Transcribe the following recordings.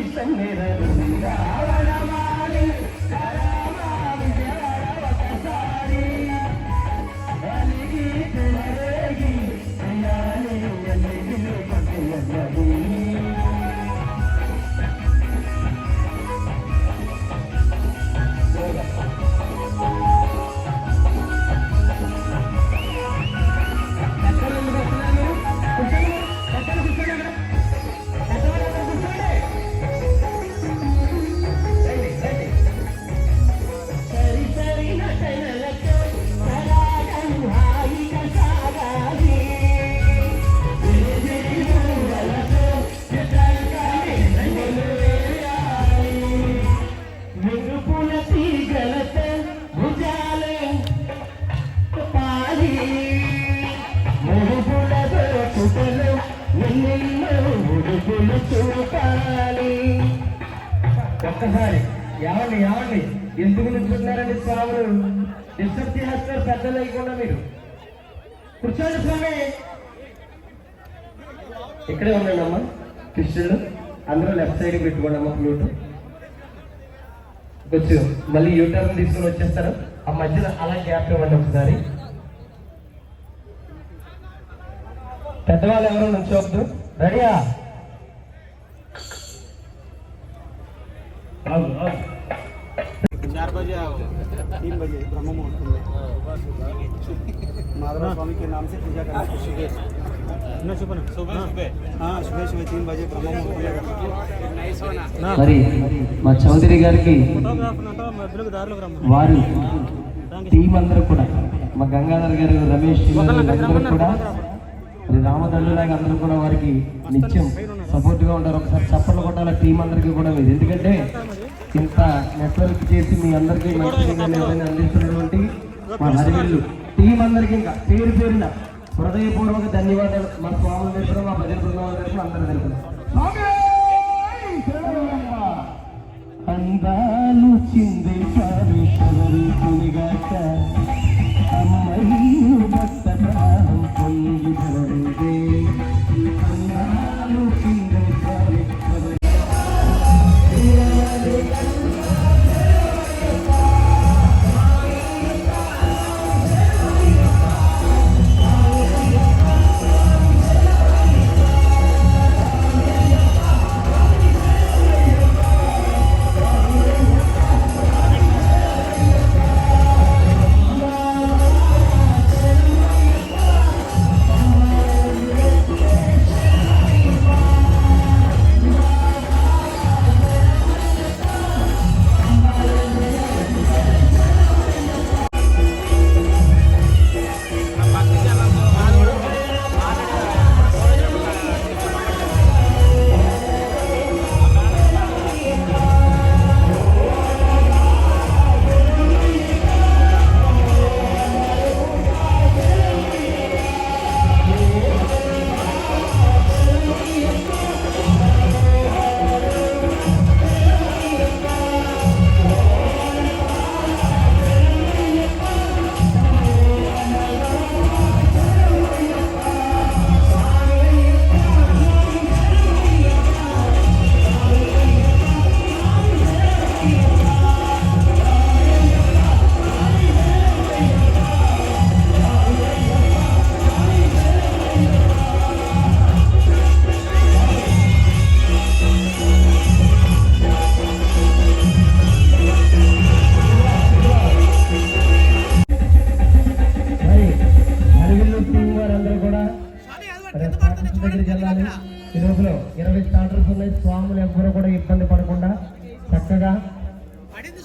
¡Ahora la చూపాలి ఒక్కసారి ఏమండి ఏమండి? ఎందుకు నిల్చున్నారండి స్వాములు? డిస్టర్బ్ చేస్తారు పెద్దలు లేకుండా మీరు. కూర్చోండి స్వామి. ఇక్కడే ఉండండి అమ్మా. కృష్ణుడు అందరూ లెఫ్ట్ సైడ్ పెట్టుకోండి అమ్మా ఫ్లూట్ కొంచెం మళ్ళీ యూటర్న్ తీసుకుని వచ్చేస్తారు. ఆ మధ్యలో అలా గ్యాప్ ఇవ్వండి ఒకసారి. పెద్దవాళ్ళు ఎవరు నుంచోవద్దు రెడీయా? तीन बजे ब्रह्म मुहूर्त में माधव स्वामी के नाम से पूजा करना सुबह सुबह सुबह हाँ सुबह सुबह तीन बजे ब्रह्म मुहूर्त पूजा करना మరి మా చౌదరి గారికి వారు టీం అందరూ కూడా మా గంగాధర్ గారు రమేష్ గారు అందరూ కూడా మరి రామదండులాగా అందరూ కూడా వారికి నిత్యం సపోర్ట్ గా ఉంటారు ఒకసారి చప్పట్లు కొట్టాల టీం అందరికీ కూడా మీరు ఎందుకంటే ఇంత నెట్వర్క్ చేసి మీ అందరికీ మంచి అందిస్తున్నటువంటి మా హరివిల్లు. టీం అందరికీ ఇంకా పేరు పేరున హృదయపూర్వక ధన్యవాదాలు. మా స్వామి తరఫున మా భజన బృందం తరఫున అందరి తరఫున అందాలు చిందే పారు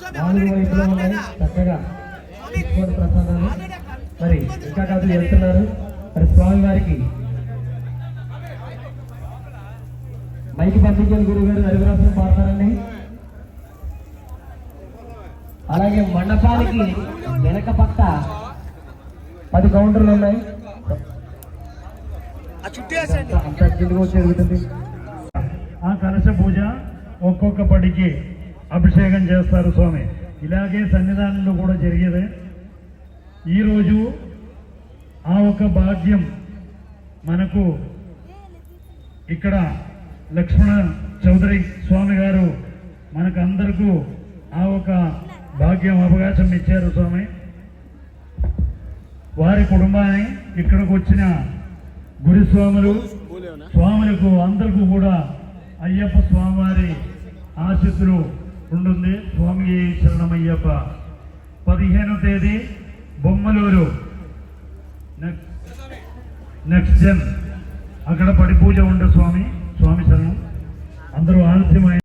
ఉన్నాయి చక్కగా ప్రసాదాలు. మరి ఇంకా కాదు వెళ్తున్నారు. మరి స్వామి వారికి మైకి పంపించిన గురువు గారు హరివరాసం పాడతారండి. అలాగే మండపానికి వెనక పక్క పది కౌంటర్లు ఉన్నాయి. జరుగుతుంది ఆ కలశ పూజ ఒక్కొక్క పడికి అభిషేకం చేస్తారు స్వామి. ఇలాగే సన్నిధానంలో కూడా జరిగేది. ఈరోజు ఆ ఒక భాగ్యం మనకు ఇక్కడ లక్ష్మణ చౌదరి స్వామి గారు మనకు అందరికీ ఆ ఒక భాగ్యం అవకాశం ఇచ్చారు స్వామి. వారి కుటుంబాన్ని ఇక్కడికి వచ్చిన గురుస్వాములు స్వాములకు అందరికీ కూడా అయ్యప్ప స్వామివారి ఆశస్సులు ఉంటుంది స్వామి శరణమయ్యప్ప. పదిహేను తేదీ బొమ్మలూరు. నెక్స్ట్ నెక్స్ట్ జన్ అక్కడ పడి పూజ ఉండే స్వామి. స్వామి శరణం. అందరూ ఆలస్యమై